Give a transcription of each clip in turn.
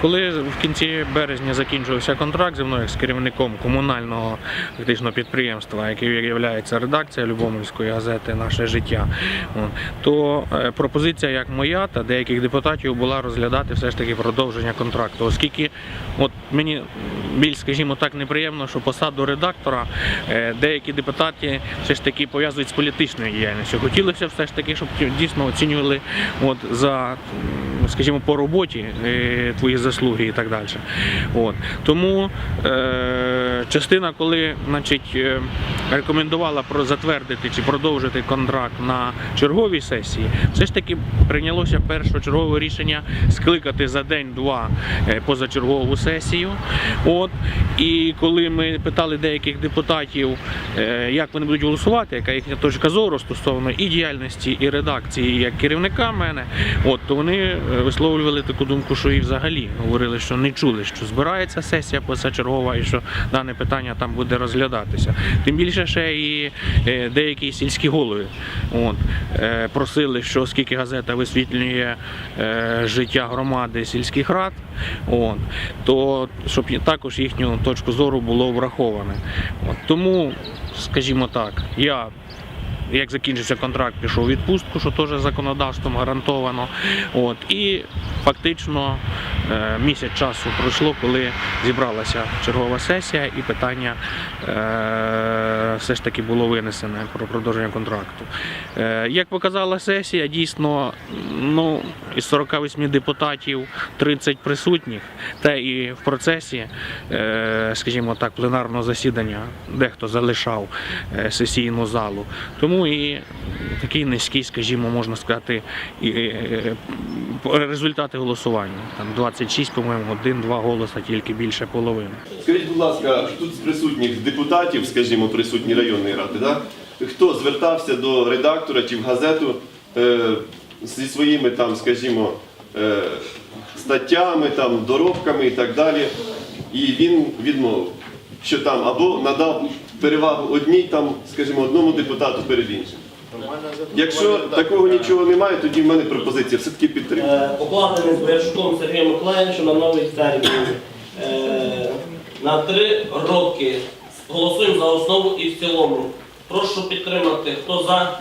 Коли в кінці березня закінчився контракт зі мною з керівником комунального фактично підприємства, яким є редакція Любомирської газети Наше життя, то е, пропозиція як моя та деяких депутатів була розглядати все ж таки продовження контракту, оскільки от мені більш, скажімо так, неприємно, що посаду редактора е, деякі депутати все ж таки пов'язують з політичною діяльністю. Хотілося все ж таки, щоб дійсно оцінювали от за, скажімо, по роботі е, твої заслуги і так далі. От. Тому е, частина, коли значить, е, рекомендувала затвердити чи продовжити контракт на черговій сесії, все ж таки прийнялося першочергове рішення скликати за день-два е, позачергову сесію. От. І коли ми питали деяких депутатів, як вони будуть голосувати, яка їхня точка зору стосовно і діяльності, і редакції, як керівника мене, от, то вони висловлювали таку думку, що і взагалі говорили, що не чули, що збирається сесія позачергова і що дане питання там буде розглядатися. Тим більше ще і е, деякі сільські голови от, е, просили, що оскільки газета висвітлює е, життя громади сільських рад, от, то щоб також їхню точку зору було враховане. От, тому, скажімо так, я як закінчився контракт, пішов у відпустку, що теж законодавством гарантовано. От, і фактично е, місяць часу пройшло, коли зібралася чергова сесія, і питання е, все ж таки було винесене про продовження контракту. Е, як показала сесія, дійсно ну, із 48 депутатів 30 присутніх, та і в процесі, скажімо так, пленарного засідання дехто залишав сесійну залу. Тому і такий низький, скажімо, можна сказати, результати голосування. Там 26, по-моєму, один-два голоса, тільки більше половини. Скажіть, будь ласка, тут з присутніх депутатів, скажімо, присутні районної ради, да? хто звертався до редактора чи в газету е, зі своїми там, скажімо, е, статтями, там, доробками і так далі, і він відмовив, що там або надав перевагу одній, там, скажімо, одному депутату перед іншим. Якщо такого нічого немає, тоді в мене пропозиція все-таки підтримка. Е, з Бережком Сергієм Миколаївичем на новий термін на три роки. Голосуємо за основу і в цілому. Прошу підтримати. Хто за?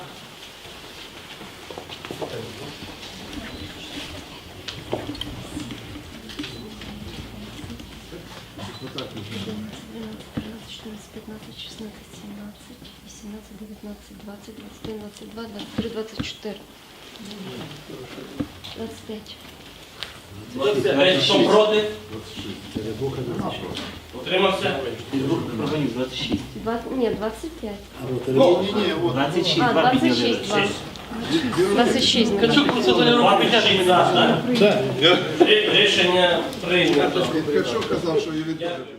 15, 16, 17, 18, 19, 20, 21, 22, 23, 24, 25. 25. Хто проти? 26. Утримався? Із двох 26. Нет, 25. Ну, ні, ні, от. 26, А, 2 26, 2. 26. Качук просто за не підтягнув, так? Рішення прийнято. Качук казав, що її відповідь.